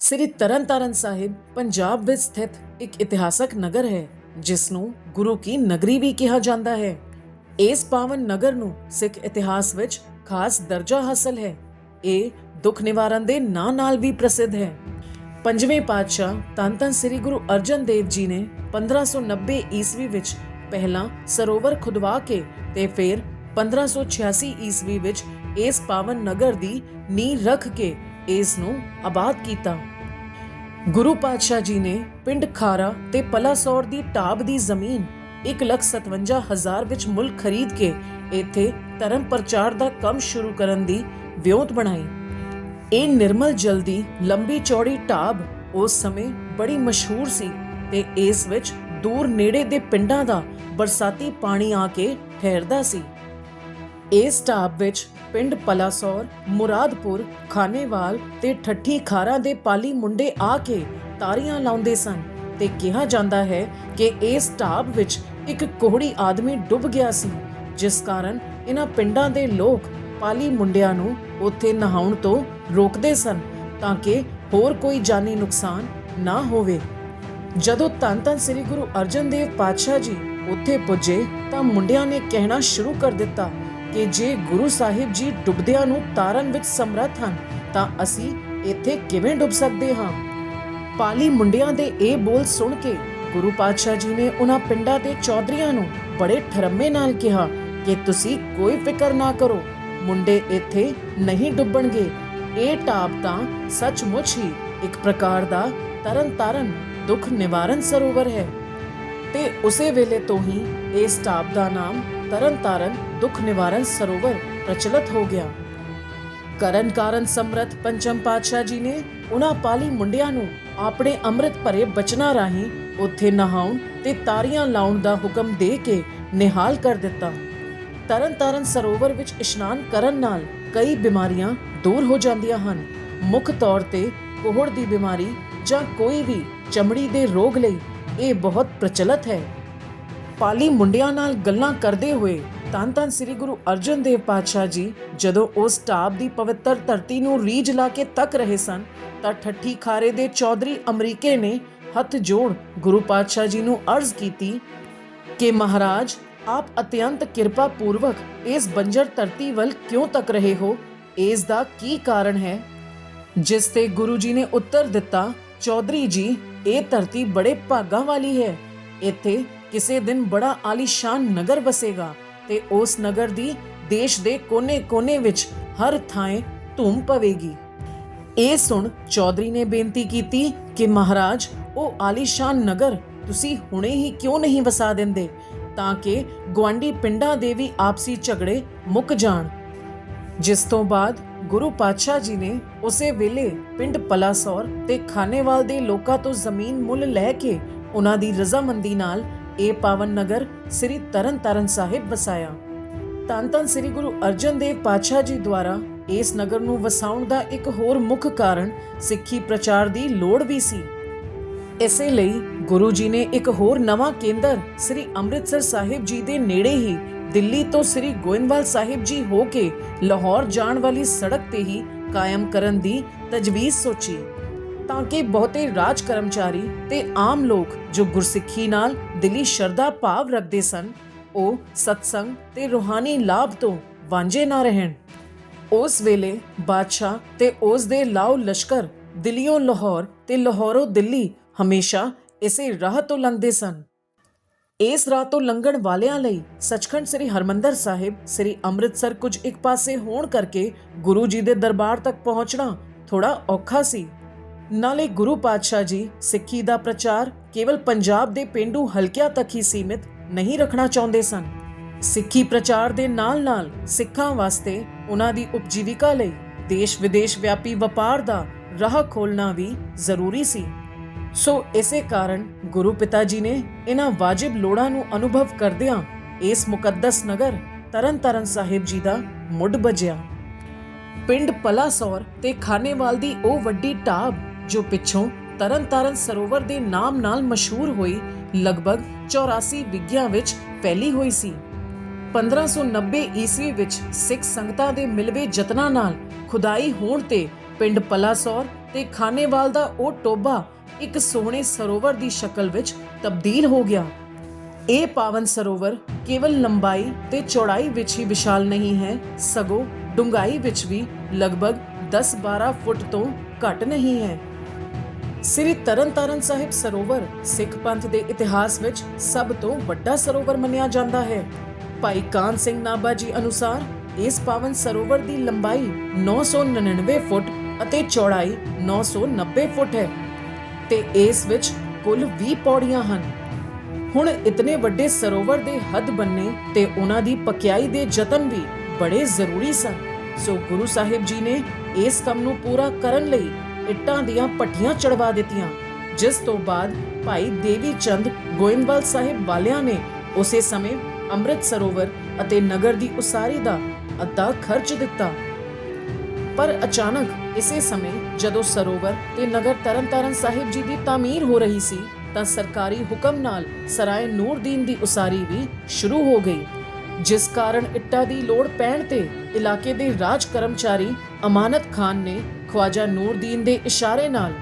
ਸ੍ਰੀ ਤਰਨਤਾਰਨ ਸਾਹਿਬ ਪੰਜਾਬ ਵਿੱਚ ਸਥਿਤ ਇੱਕ ਇਤਿਹਾਸਕ ਨਗਰ ਹੈ ਜਿਸ ਨੂੰ ਗੁਰੂ ਕੀ ਨਗਰੀ ਵੀ ਕਿਹਾ ਜਾਂਦਾ ਹੈ। ਇਸ ਪਾਵਨ ਨਗਰ ਨੂੰ ਸਿੱਖ ਇਤਿਹਾਸ ਵਿੱਚ ਖਾਸ ਦਰਜਾ ਹਾਸਲ ਹੈ। ਇਹ ਦੁੱਖ ਨਿਵਾਰਨ ਦੇ ਨਾਂ ਨਾਲ ਵੀ ਪ੍ਰਸਿੱਧ ਹੈ। ਪੰਜਵੇਂ ਪਾਤਸ਼ਾਹ ਧੰਨ ਧੰਨ ਸ੍ਰੀ ਗੁਰੂ ਅਰਜਨ ਦੇਵ ਜੀ ਨੇ 1590 ਈਸਵੀ ਵਿੱਚ ਪਹਿਲਾਂ ਸਰੋਵਰ ਖੁਦਵਾ ਕੇ ਤੇ ਫਿਰ 1586 ਈਸਵੀ ਵਿੱਚ ਇਸ ਪਾਵਨ ਨਗਰ ਦੀ ਨੀਂਹ ਰੱਖ ਕੇ ਇਸ ਨੂੰ ਆਬਾਦ ਕੀਤਾ। ਗੁਰੂ ਪਾਤਸ਼ਾਹ ਜੀ ਨੇ ਪਿੰਡ ਖਾਰਾ ਤੇ ਪਲਾਸੌਰ ਦੀ ਢਾਬ ਦੀ ਜ਼ਮੀਨ 157000 ਵਿੱਚ ਮੁੱਲ ਖਰੀਦ ਕੇ ਇੱਥੇ ਧਰਮ ਪ੍ਰਚਾਰ ਦਾ ਕੰਮ ਸ਼ੁਰੂ ਕਰਨ ਦੀ ਵਿਉਂਤ ਬਣਾਈ। ਇਹ ਨਿਰਮਲ ਜਲ ਲੰਬੀ ਚੌੜੀ ਢਾਬ ਉਸ ਸਮੇਂ ਬੜੀ ਮਸ਼ਹੂਰ ਸੀ ਤੇ ਇਸ ਵਿੱਚ ਦੂਰ ਨੇੜੇ ਦੇ ਪਿੰਡਾਂ ਦਾ ਬਰਸਾਤੀ ਪਾਣੀ ਆ ਕੇ ਠਹਿਰਦਾ ਸੀ। ਇਸ ਢਾਬ ਵਿੱਚ ਪਿੰਡ ਪਲਾਸੌਰ, ਮੁਰਾਦਪੁਰ, ਖਾਨੇਵਾਲ ਤੇ ਠੱਠੀ ਖਾਰਾਂ ਦੇ ਪਾਲੀ ਮੁੰਡੇ ਆ ਕੇ ਤਾਰੀਆਂ ਲਾਉਂਦੇ ਸਨ ਤੇ ਕਿਹਾ ਜਾਂਦਾ ਹੈ ਕਿ ਇਸ ਢਾਬ ਵਿੱਚ ਇੱਕ ਕੋਹੜੀ ਆਦਮੀ ਡੁੱਬ ਗਿਆ ਸੀ, ਜਿਸ ਕਾਰਨ ਇਹਨਾਂ ਪਿੰਡਾਂ ਦੇ ਲੋਕ ਪਾਲੀ ਮੁੰਡਿਆਂ ਨੂੰ ਉੱਥੇ ਨਹਾਉਣ ਤੋਂ ਰੋਕਦੇ ਸਨ ਤਾਂ ਕਿ ਹੋਰ ਕੋਈ ਜਾਨੀ ਨੁਕਸਾਨ ਨਾ ਹੋਵੇ। ਜਦੋਂ ਧੰਨ ਧੰਨ ਸ੍ਰੀ ਗੁਰੂ ਅਰਜਨ ਦੇਵ ਪਾਤਸ਼ਾਹ ਜੀ ਉੱਥੇ ਪੁੱਜੇ ਤਾਂ ਮੁੰਡਿਆਂ ਨੇ ਕਹਿਣਾ ਸ਼ੁਰੂ ਕਰ ਦਿੱਤਾ ਕਿ ਜੇ ਗੁਰੂ ਸਾਹਿਬ ਜੀ ਡੁੱਬਦਿਆਂ ਨੂੰ ਤਾਰਨ ਵਿੱਚ ਸਮਰੱਥ ਹਨ, ਤਾਂ ਅਸੀਂ ਇੱਥੇ ਕਿਵੇਂ ਡੁੱਬ ਸਕਦੇ ਹਾਂ? ਪਾਲੀ ਮੁੰਡਿਆਂ ਦੇ ਇਹ ਬੋਲ ਸੁਣ ਕੇ ਗੁਰੂ ਪਾਤਸ਼ਾਹ ਜੀ ਨੇ ਉਹਨਾਂ ਪਿੰਡਾਂ ਦੇ ਚੌਧਰੀਆਂ ਨੂੰ ਬੜੇ ਠਰਮੇ ਨਾਲ ਕਿਹਾ ਕਿ ਤੁਸੀਂ ਕੋਈ ਫਿਕਰ ਨਾ ਕਰੋ, ਮੁੰਡੇ ਇੱਥੇ ਨਹੀਂ ਡੁੱਬਣਗੇ। ਇਹ ਟਾਪ ਤਾਂ ਸੱਚਮੁੱਚ ਹੀ ਇੱਕ ਪ੍ਰਕਾਰ ਦਾ ਤਰਨ ਤਾਰਨ ਦੁੱਖ ਨਿਵਾਰਨ ਸਰੋਵਰ ਹੈ। ਤੇ ਉਸੇ ਵੇਲੇ ਤੋਂ ਹੀ ਇਸ ਟਾਪ ਦਾ ਨਾਮ ਤਰਨ ਤਾਰਨ ਦੁੱਖ ਨਿਵਾਰਨ ਸਰੋਵਰ ਪ੍ਰਚਲਿਤ ਹੋ ਗਿਆ। ਕਰਨ ਕਾਰਨ ਸਮਰਥ ਪੰਚਮ ਪਾਤਸ਼ਾਹ ਜੀ ਨੇ ਉਹਨਾਂ ਪਾਲੀ ਮੁੰਡਿਆਂ ਨੂੰ ਆਪਣੇ ਅੰਮ੍ਰਿਤ ਭਰੇ ਬਚਨਾਂ ਰਾਹੀਂ ਉੱਥੇ ਨਹਾਉਣ ਤੇ ਤਾਰੀਆਂ ਲਾਉਣ ਦਾ ਹੁਕਮ ਦੇ ਕੇ ਨਿਹਾਲ ਕਰ ਦਿੱਤਾ। ਤਰਨ ਤਾਰਨ ਸਰੋਵਰ ਵਿੱਚ ਇਸ਼ਨਾਨ ਕਰਨ ਨਾਲ ਕਈ ਬਿਮਾਰੀਆਂ ਦੂਰ ਹੋ ਜਾਂਦੀਆਂ ਹਨ। ਮੁੱਖ ਤੌਰ ਤੇ ਕੋਹੜ ਦੀ ਬਿਮਾਰੀ ਜਾਂ ਕੋਈ ਵੀ ਚਮੜੀ ਦੇ ਰੋਗ ਲਈ ਇਹ ਬਹੁਤ ਪ੍ਰਚਲਿਤ ਹੈ। ਪਾਲੀ ਮੁੰਡਿਆਂ ਨਾਲ ਗੱਲਾਂ ਕਰਦੇ ਹੋਏ ਧੰਨ ਧੰਨ ਸ੍ਰੀ ਗੁਰੂ ਅਰਜਨ ਦੇਵ ਪਾਤਸ਼ਾਹ ਜੀ, ਜਦੋਂ ਉਸ ਢਾਬ ਦੀ ਪਵਿੱਤਰ ਧਰਤੀ ਨੂੰ ਰੀਝ ਲਾ ਕੇ ਤੱਕ ਰਹੇ ਸਨ, ਤਾਂ ਠੱਠੀ ਖਾਰੇ ਦੇ ਚੌਧਰੀ ਅਮਰੀਕੇ ਨੇ ਹੱਥ ਜੋੜ ਗੁਰੂ ਪਾਤਸ਼ਾਹ ਜੀ ਨੂੰ ਅਰਜ਼ ਕੀਤੀ ਕਿ ਮਹਾਰਾਜ, ਆਪ ਅਤਿਅੰਤ ਕਿਰਪਾ ਪੂਰਵਕ ਇਸ ਬੰਜਰ ਧਰਤੀ ਵੱਲ ਕਿਉਂ ਤੱਕ ਰਹੇ ਹੋ? ਇਸ ਦਾ ਕੀ ਕਾਰਨ ਹੈ? ਜਿਸ ਤੇ ਗੁਰੂ ਜੀ ਨੇ ਉੱਤਰ ਦਿੱਤਾ, ਚੌਧਰੀ ਜੀ, ਇਹ ਧਰਤੀ ਬੜੇ ਭਾਗਾਂ ਵਾਲੀ ਹੈ। ਇੱਥੇ ਕਿਸੇ ਦਿਨ ਬੜਾ ਆਲੀਸ਼ਾਨ ਨਗਰ ਵਸੇਗਾ ਤੇ ਉਸ ਨਗਰ ਦੀ ਦੇਸ਼ ਦੇ ਕੋਨੇ-ਕੋਨੇ ਵਿੱਚ ਹਰ ਥਾਂ ਧੂਮ ਪਵੇਗੀ। ਇਹ ਸੁਣ ਚੌਧਰੀ ਨੇ ਬੇਨਤੀ ਕੀਤੀ ਕਿ ਮਹਾਰਾਜ, ਉਹ ਆਲੀਸ਼ਾਨ ਨਗਰ ਤੁਸੀਂ ਹੁਣੇ ਹੀ ਕਿਉਂ ਨਹੀਂ ਵਸਾ ਦਿੰਦੇ? ਤਾਂ ਕਿ ਗਵਾਂਡੀ ਪਿੰਡਾਂ ਦੇ ਵੀ ਆਪਸੀ ਝਗੜੇ ਮੁੱਕ ਜਾਣ। ਜਿਸ ਤੋਂ ਬਾਅਦ ਗੁਰੂ ਪਾਤਸ਼ਾਹ ਜੀ ਨੇ ਉਸੇ ਵੇਲੇ ਪਿੰਡ ਪਲਾਸੌਰ ਤੇ ਖਾਨੇਵਾਲ ਦੇ ਲੋਕਾਂ ਤੋਂ ਜ਼ਮੀਨ ਮੁੱਲ ਲੈ ਕੇ ਉਹਨਾਂ ਦੀ ਰਜ਼ਾਮੰਦੀ ਨਾਲ ਇਹ ਪਾਵਨ ਨਗਰ ਸ੍ਰੀ ਤਰਨਤਾਰਨ ਸਾਹਿਬ ਵਸਾਇਆ। ਧੰਨ ਧੰਨ ਸ੍ਰੀ ਗੁਰੂ ਅਰਜਨ ਦੇਵ ਪਾਤਸ਼ਾਹ ਜੀ ਦੁਆਰਾ ਇਸ ਨਗਰ ਨੂੰ ਵਸਾਉਣ ਦਾ ਇੱਕ ਹੋਰ ਮੁੱਖ ਕਾਰਨ ਸਿੱਖੀ ਪ੍ਰਚਾਰ ਦੀ ਲੋੜ ਵੀ ਸੀ। ਇਸੇ ਲਈ ਗੁਰੂ ਜੀ ਨੇ ਇੱਕ ਹੋਰ ਨਵਾਂ ਕੇਂਦਰ ਸ੍ਰੀ ਅੰਮ੍ਰਿਤਸਰ ਸਾਹਿਬ ਜੀ ਦੇ ਨੇੜੇ ਹੀ ਦਿੱਲੀ ਤੋਂ ਸ੍ਰੀ ਗੋਇੰਦਵਾਲ ਸਾਹਿਬ ਜੀ ਹੋ ਕੇ ਲਾਹੌਰ ਜਾਣ ਵਾਲੀ ਸੜਕ ਤੇ ਹੀ ਕਾਇਮ ਕਰਨ ਦੀ ਤਜਵੀਜ਼ ਸੋਚੀ। ਤਾਂ ਕਿ ਬਹੁਤੇ ਰਾਜ ਕਰਮਚਾਰੀ ਤੇ ਆਮ ਲੋਕ ਜੋ ਗੁਰਸਿੱਖੀ ਨਾਲ ਦਿਲੀ ਸ਼ਰਧਾ ਭਾਵ ਰੱਖਦੇ ਸਨ, ਉਹ ਸਤਸੰਗ ਤੇ ਰੂਹਾਨੀ ਲਾਭ ਤੋਂ ਵਾਂਝੇ ਨਾ ਰਹਿਣ। ਉਸ ਵੇਲੇ ਬਾਦਸ਼ਾਹ ਤੇ ਉਸ ਦੇ ਲਾਓ ਲਸ਼ਕਰ ਦਿੱਲੀੋਂ ਲਾਹੌਰ ਤੇ ਲਾਹੌਰੋਂ ਦਿੱਲੀ ਹਮੇਸ਼ਾ ਇਸੇ ਰਾਹ ਤੋਂ ਲੰਘਦੇ ਸਨ। ਇਸ ਰਾਹ ਤੋਂ ਲੰਘਣ ਵਾਲਿਆਂ ਲਈ ਸੱਚਖੰਡ ਸ੍ਰੀ ਹਰਮੰਦਰ ਸਾਹਿਬ, ਸ੍ਰੀ ਅੰਮ੍ਰਿਤਸਰ ਕੁਝ ਇੱਕ ਪਾਸੇ ਹੋਣ ਕਰਕੇ ਗੁਰੂ ਜੀ ਦੇ ਦਰਬਾਰ ਤੱਕ ਪਹੁੰਚਣਾ ਥੋੜਾ ਔਖਾ ਸੀ। ਨਾਲੇ ਗੁਰੂ ਪਾਤਸ਼ਾਹ ਜੀ ਸਿੱਖੀ ਦਾ ਪ੍ਰਚਾਰ ਕੇਵਲ ਪੰਜਾਬ ਦੇ ਪਿੰਡੂ ਹਲਕਿਆਂ ਤੱਕ ਹੀ ਸੀਮਿਤ ਨਹੀਂ ਰੱਖਣਾ ਚਾਹੁੰਦੇ ਸਨ। ਸਿੱਖੀ ਪ੍ਰਚਾਰ ਦੇ ਨਾਲ-ਨਾਲ ਸਿੱਖਾਂ ਵਾਸਤੇ ਉਹਨਾਂ ਦੀ ਉਪਜੀਵਿਕਾ ਲਈ ਦੇਸ਼ ਵਿਦੇਸ਼ ਵਿਆਪੀ ਵਪਾਰ ਦਾ ਰਾਹ ਖੋਲਣਾ ਵੀ ਜ਼ਰੂਰੀ ਸੀ। ਸੋ ਇਸੇ ਕਾਰਨ ਗੁਰੂ ਪਿਤਾ ਜੀ ਨੇ ਇਹਨਾਂ ਵਾਜਿਬ ਲੋੜਾਂ ਨੂੰ ਅਨੁਭਵ ਕਰਦਿਆਂ ਇਸ ਮੁਕੱਦਸ ਨਗਰ ਤਰਨਤਾਰਨ ਸਾਹਿਬ ਜੀ ਦਾ ਮੁੱਢ ਬਜਿਆ ਪਿੰਡ ਪਲਾਸੌਰ ਤੇ ਖਾਨੇਵਾਲ ਦੀ ਉਹ ਵੱਡੀ ਢਾਬ ਜੋ ਪਿੱਛੋਂ ਤਰਨਤਾਰਨ ਸਰੋਵਰ ਦੇ ਨਾਮ ਨਾਲ ਮਸ਼ਹੂਰ ਹੋਈ, ਲਗਭਗ 84 ਵਿਗਿਆਂ ਵਿੱਚ ਫੈਲੀ ਹੋਈ ਸੀ। 1590 ਈਸਵੀ ਵਿੱਚ ਸਿੱਖ ਸੰਗਤਾਂ ਦੇ ਮਿਲਵੇ ਯਤਨਾਂ ਨਾਲ ਖੁਦਾਈ ਹੋਣ ਤੇ ਪਿੰਡ ਪਲਾਸੌਰ ਤੇ ਖਾਨੇਵਾਲ ਦਾ ਉਹ ਟੋਬਾ ਇੱਕ ਸੋਹਣੇ ਸਰੋਵਰ ਦੀ ਸ਼ਕਲ ਵਿੱਚ ਤਬਦੀਲ ਹੋ ਗਿਆ। ਇਹ ਪਾਵਨ ਸਰੋਵਰ ਕੇਵਲ ਲੰਬਾਈ ਤੇ ਚੌੜਾਈ ਵਿੱਚ ਹੀ ਵਿਸ਼ਾਲ ਨਹੀਂ ਹੈ, ਸਗੋਂ ਡੂੰਘਾਈ ਵਿੱਚ ਵੀ ਲਗਭਗ 10-12 ਫੁੱਟ ਤੋਂ ਘੱਟ ਨਹੀਂ ਹੈ। ਸ੍ਰੀ ਤਰਨਤਾਰਨ ਸਾਹਿਬ ਸਰੋਵਰ ਸਿੱਖ ਪੰਥ ਦੇ ਇਤਿਹਾਸ ਵਿੱਚ ਸਭ ਤੋਂ ਵੱਡਾ ਸਰੋਵਰ ਮੰਨਿਆ ਜਾਂਦਾ ਹੈ। ਭਾਈ ਕਾਨ ਸਿੰਘ ਨਾਭਾ ਜੀ ਅਨੁਸਾਰ ਇਸ ਪਾਵਨ ਸਰੋਵਰ ਦੀ ਲੰਬਾਈ 999 ਫੁੱਟ ਅਤੇ ਚੌੜਾਈ 990 ਫੁੱਟ ਹੈ ਤੇ ਇਸ ਵਿੱਚ ਕੁੱਲ 20 ਪੌੜੀਆਂ ਹਨ। ਹੁਣ ਇਤਨੇ ਵੱਡੇ ਸਰੋਵਰ ਦੇ ਹੱਦ ਬੰਨੇ ਤੇ ਉਹਨਾਂ ਦੀ ਪਕਿਆਈ ਦੇ ਯਤਨ ਵੀ ਬੜੇ ਜ਼ਰੂਰੀ ਸਨ। ਸੋ ਗੁਰੂ ਸਾਹਿਬ ਜੀ ਨੇ ਇਸ ਕੰਮ ਨੂੰ ਪੂਰਾ ਕਰਨ ਲਈ ਇੱਟਾਂ ਦੀਆਂ ਪੱਟੀਆਂ ਚੜਵਾ ਦਿੱਤੀਆਂ। ਜਿਸ ਤੋਂ ਬਾਅਦ ਭਾਈ ਦੇਵੀ ਚੰਦ ਗੋਇੰਦਵਾਲ ਸਾਹਿਬ ਵਾਲਿਆਂ ਨੇ ਉਸੇ ਸਮੇਂ ਅੰਮ੍ਰਿਤ ਸਰੋਵਰ ਅਤੇ ਨਗਰ ਦੀ ਉਸਾਰੀ ਦਾ ਅੱਧਾ ਖਰਚ ਦਿੱਤਾ। ਪਰ ਅਚਾਨਕ ਇਸੇ ਸਮੇਂ ਜਦੋਂ ਸਰੋਵਰ ਤੇ ਨਗਰ ਤਰਨਤਾਰਨ ਸਾਹਿਬ ਜੀ ਦੀ ਤਾਮੀਰ ਹੋ ਰਹੀ ਸੀ, ਤਾਂ ਸਰਕਾਰੀ ਹੁਕਮ ਨਾਲ ਸਰਾਏ ਨੂਰਦੀਨ ਦੀ ਉਸਾਰੀ ਵੀ ਸ਼ੁਰੂ ਹੋ ਗਈ। ਜਿਸ ਕਾਰਨ ਇੱਟਾਂ ਦੀ ਲੋੜ ਪੈਣ ਤੇ ਇਲਾਕੇ ਦੇ ਰਾਜ ਕਰਮਚਾਰੀ ਅਮਾਨਤ ਖਾਨ ਨੇ ਖਵਾਜਾ ਨੂਰਦੀਨ ਦੇ ਇਸ਼ਾਰੇ ਨਾਲ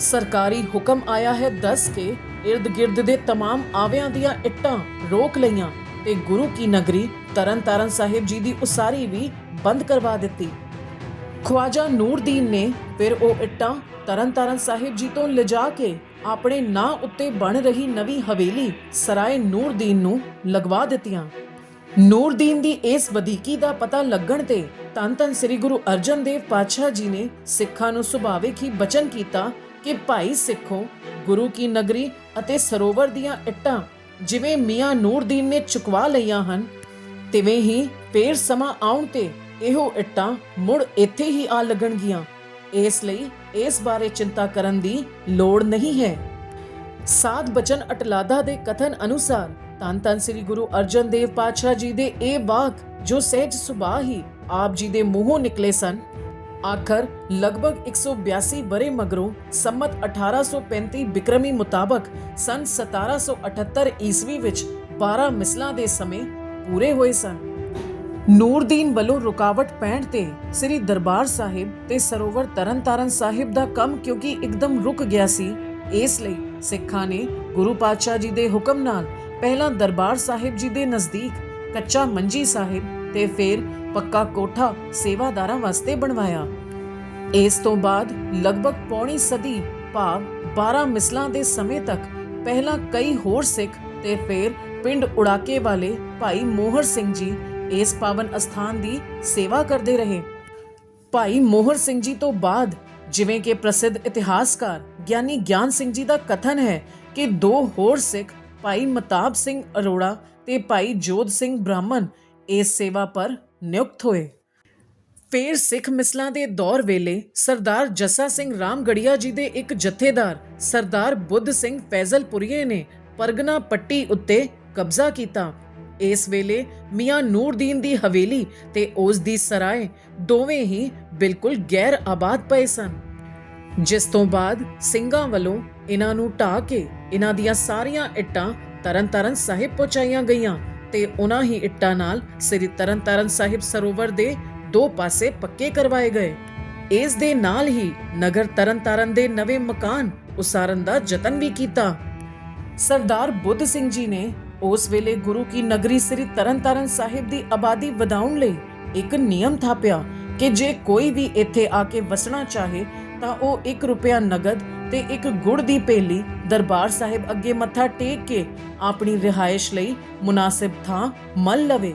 ਸਰਕਾਰੀ ਹੁਕਮ ਆਇਆ ਹੈ ਦੱਸ ਕੇ ird-gird ਦੇ तमाम ਆਵਿਆਂ ਦੀਆਂ ਇੱਟਾਂ ਰੋਕ ਲਈਆਂ ਤੇ ਗੁਰੂ ਕੀ ਨਗਰੀ ਤਰਨਤਾਰਨ ਸਾਹਿਬ ਜੀ ਦੀ ਉਸਾਰੀ ਵੀ ਬੰਦ ਕਰਵਾ ਦਿੱਤੀ ਖਵਾਜਾ ਨੂਰਦੀਨ ਨੇ ਫਿਰ ਉਹ ਇੱਟਾਂ ਤਰਨਤਾਰਨ ਸਾਹਿਬ ਜੀ ਤੋਂ ਲਿਜਾ ਕੇ ਆਪਣੇ ਨਾਂ ਉੱਤੇ ਬਣ ਰਹੀ ਨਵੀਂ ਹਵੇਲੀ ਸਰਾਏ ਨੂਰਦੀਨ ਨੂੰ ਲਗਵਾ ਦਿੱਤੀਆਂ ਨੂਰਦੀਨ ਦੀ ਇਸ ਵਧੀਕੀ ਦਾ ਪਤਾ ਲੱਗਣ ਤੇ ਧੰਨ ਧੰਨ ਸ੍ਰੀ ਗੁਰੂ ਅਰਜਨ ਦੇਵ ਪਾਤਸ਼ਾਹ ਜੀ ਨੇ ਸਿੱਖਾਂ ਨੂੰ ਸੁਭਾਵਿਕ ਹੀ ਬਚਨ ਕੀਤਾ ਕਿ ਭਾਈ ਸਿੱਖੋ, ਗੁਰੂ ਕੀ ਨਗਰੀ ਅਤੇ ਸਰੋਵਰ ਦੀਆਂ ਇੱਟਾਂ ਜਿਵੇਂ ਮੀਆਂ ਨੂਰਦੀਨ ਨੇ ਚੁਕਵਾ ਲਈਆਂ ਹਨ, ਤਿਵੇਂ ਹੀ ਫੇਰ ਸਮਾਂ ਆਉਣ ਤੇ ਇਹੋ ਇੱਟਾਂ ਮੁੜ ਇੱਥੇ ਹੀ ਆ ਲੱਗਣਗੀਆਂ। ਇਸ ਲਈ ਇਸ ਬਾਰੇ ਚਿੰਤਾ ਕਰਨ ਦੀ ਲੋੜ ਨਹੀਂ ਹੈ। ਸਾਧ ਬਚਨ ਅਟਲਾਦਾ ਦੇ ਕਥਨ ਅਨੁਸਾਰ ਧੰਨ ਧੰਨ ਸ੍ਰੀ ਗੁਰੂ ਅਰਜਨ ਦੇਵ ਪਾਤਸ਼ਾਹ ਜੀ ਦੇ ਇਹ ਵਾਕ ਜੋ ਸਹਿਜ ਸੁਭਾਅ ਹੀ ਆਪ ਜੀ ਦੇ ਮੂੰਹੋਂ ਨਿਕਲੇ ਸਨ। ਆਖਰ ਲਗਭਗ 182 ਬਰੇ ਮਗਰੋਂ ਸੰਮਤ 1835 ਬਿਕਰਮੀ ਮੁਤਾਬਕ ਸਨ 1778 ਈਸਵੀ ਵਿੱਚ 12 ਮਿਸਲਾਂ ਦੇ ਸਮੇਂ ਪੂਰੇ ਹੋਏ ਸਨ। ਨੂਰਦੀਨ ਵੱਲੋਂ ਰੁਕਾਵਟ ਪੈਣ ਤੇ ਸ੍ਰੀ ਦਰਬਾਰ ਸਾਹਿਬ ਤੇ ਸਰੋਵਰ ਤਰਨਤਾਰਨ ਸਾਹਿਬ ਦਾ ਕੰਮ ਕਿਉਂਕਿ ਇੱਕਦਮ ਰੁਕ ਗਿਆ ਸੀ, ਇਸ ਲਈ ਸਿੱਖਾਂ ਨੇ ਗੁਰੂ ਪਾਤਸ਼ਾਹ ਜੀ ਦੇ ਹੁਕਮ ਨਾਲ ਪਹਿਲਾਂ ਦਰਬਾਰ ਸਾਹਿਬ ਜੀ ਦੇ ਨਜ਼ਦੀਕ ਕੱਚਾ ਮੰਜੀ ਸਾਹਿਬ ਤੇ ਫਿਰ ਪੱਕਾ ਕੋਠਾ ਸੇਵਾਦਾਰਾਂ ਵਾਸਤੇ ਬਣਵਾਇਆ। ਇਸ ਤੋਂ ਬਾਅਦ ਲਗਭਗ ਪੌਣੀ ਸਦੀ ਭਾਵ 12 ਮਿਸਲਾਂ ਦੇ ਸਮੇਂ ਤੱਕ ਪਹਿਲਾਂ ਕਈ ਹੋਰ ਸਿੱਖ ਤੇ ਫਿਰ ਪਿੰਡ ਉੜਾਕੇ ਵਾਲੇ ਭਾਈ ਮੋਹਰ ਸਿੰਘ ਜੀ ਇਸ ਪਾਵਨ ਅਸਥਾਨ ਦੀ ਸੇਵਾ ਕਰਦੇ ਰਹੇ। ਭਾਈ ਮੋਹਰ ਸਿੰਘ ਜੀ ਤੋਂ ਬਾਅਦ ਜਿਵੇਂ ਕਿ ਪ੍ਰਸਿੱਧ ਇਤਿਹਾਸਕਾਰ ਗਿਆਨੀ ਗਿਆਨ ਸਿੰਘ ਜੀ ਦਾ ਕਥਨ ਹੈ ਕਿ ਦੋ ਹੋਰ ਸਿੱਖ ਭਾਈ ਮਤਾਬ ਸਿੰਘ ਅਰੋੜਾ ਤੇ ਭਾਈ ਜੋਧ ਸਿੰਘ ਬ੍ਰਾਹਮਣ ਇਸ ਸੇਵਾ ਪਰ ਨਿਯੁਕਤ ਹੋਏ। ਫੇਰ ਸਿੱਖ ਮਿਸਲਾਂ ਦੇ ਦੌਰ ਵੇਲੇ ਸਰਦਾਰ ਜੱਸਾ ਸਿੰਘ ਰਾਮਗੜੀਆ ਜੀ ਦੇ ਇੱਕ ਜਥੇਦਾਰ, ਸਰਦਾਰ ਬੁੱਧ ਸਿੰਘ ਫੈਜ਼ਲਪੁਰੀਏ ਨੇ ਪਰਗਨਾ ਪੱਟੀ ਉੱਤੇ ਕਬਜ਼ਾ ਕੀਤਾ। ਇਸ ਵੇਲੇ ਮੀਆਂ ਨੂਰਦੀਨ ਦੀ ਹਵੇਲੀ ਤੇ ਉਸ ਦੀ ਸਰਾਏ ਦੋਵੇਂ ਹੀ ਬਿਲਕੁਲ ਗੈਰ ਆਬਾਦ ਪਏ ਸਨ। ਜਿਸ ਤੋਂ ਬਾਅਦ ਸਿੰਘਾਂ ਵੱਲੋਂ ਇਹਨਾਂ ਨੂੰ ਢਾਹ ਕੇ ਇਹਨਾਂ ਦੀਆਂ ਸਾਰੀਆਂ ਇੱਟਾਂ ਤਰਨਤਾਰਨ ਸਾਹਿਬ ਪਹੁੰਚਾਈਆਂ ਗਈਆਂ। ਤੇ ਉਹਨਾਂ ਹੀ ਇੱਟਾਂ ਨਾਲ ਸ੍ਰੀ ਤਰਨਤਾਰਨ ਸਾਹਿਬ ਸਰੋਵਰ ਦੇ ਦੋ ਪਾਸੇ ਪੱਕੇ ਕਰਵਾਏ ਗਏ। ਇਸ ਦੇ ਨਾਲ ਹੀ ਨਗਰ ਤਰਨਤਾਰਨ ਦੇ ਨਵੇਂ ਮਕਾਨ ਉਸਾਰਨ ਦਾ ਯਤਨ ਵੀ ਕੀਤਾ। ਸਰਦਾਰ ਬੁੱਧ ਸਿੰਘ ਜੀ ਨੇ ਉਸ ਵੇਲੇ ਗੁਰੂ ਕੀ ਨਗਰੀ ਸ੍ਰੀ ਤਰਨਤਾਰਨ ਸਾਹਿਬ ਦੀ ਆਬਾਦੀ ਵਧਾਉਣ ਲਈ ਇੱਕ ਨਿਯਮ ਥਾਪਿਆ ਕਿ ਜੇ ਕੋਈ ਵੀ ਇੱਥੇ ਆ ਕੇ ਵਸਣਾ ਚਾਹੇ ਤਾਂ ਉਹ 1 ਰੁਪਿਆ ਨਗਦ ਤੇ ਇੱਕ ਗੁੜ ਦੀ ਪੇਲੀ ਦਰਬਾਰ ਸਾਹਿਬ ਅੱਗੇ ਮੱਥਾ ਟੇਕ ਕੇ ਆਪਣੀ ਰਿਹਾਇਸ਼ ਲਈ ਮੁਨਾਸਿਬ ਥਾਂ ਮੱਲ ਲਵੇ।